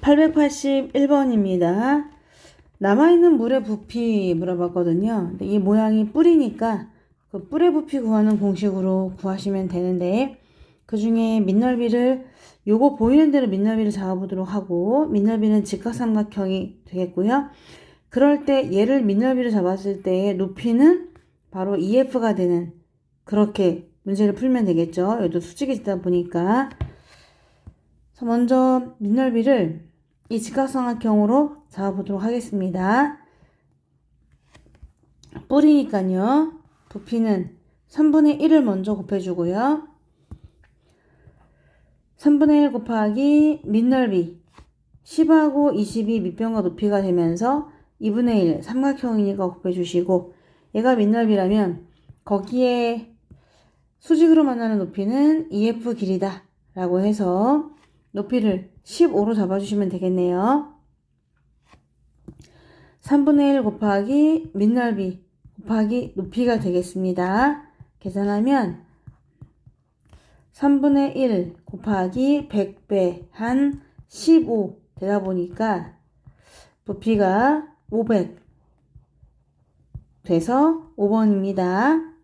881번입니다. 남아있는 물의 부피 물어봤거든요. 이 모양이 뿔이니까 그 뿔의 부피 구하는 공식으로 구하시면 되는데 그 중에 밑넓이를 요거 보이는 대로 밑넓이를 잡아보도록 하고 밑넓이는 직각삼각형이 되겠고요. 그럴 때 얘를 밑넓이를 잡았을 때 높이는 바로 EF가 되는 그렇게 문제를 풀면 되겠죠. 여기도 수직이 있다 보니까 먼저 밑넓이를 이 직각삼각형으로 잡아보도록 하겠습니다. 뿌리니까요. 부피는 3분의 1을 먼저 곱해주고요. 3분의 1 곱하기 밑넓이 10하고 20이 밑변과 높이가 되면서 2분의 1 삼각형이니까 곱해주시고 얘가 밑넓이라면 거기에 수직으로 만나는 높이는 EF 길이다 라고 해서 높이를 15로 잡아주시면 되겠네요. 3분의 1 곱하기 밑넓이 곱하기 높이가 되겠습니다. 계산하면 3분의 1 곱하기 100배 한 15 되다 보니까 부피가 500 돼서 5번입니다.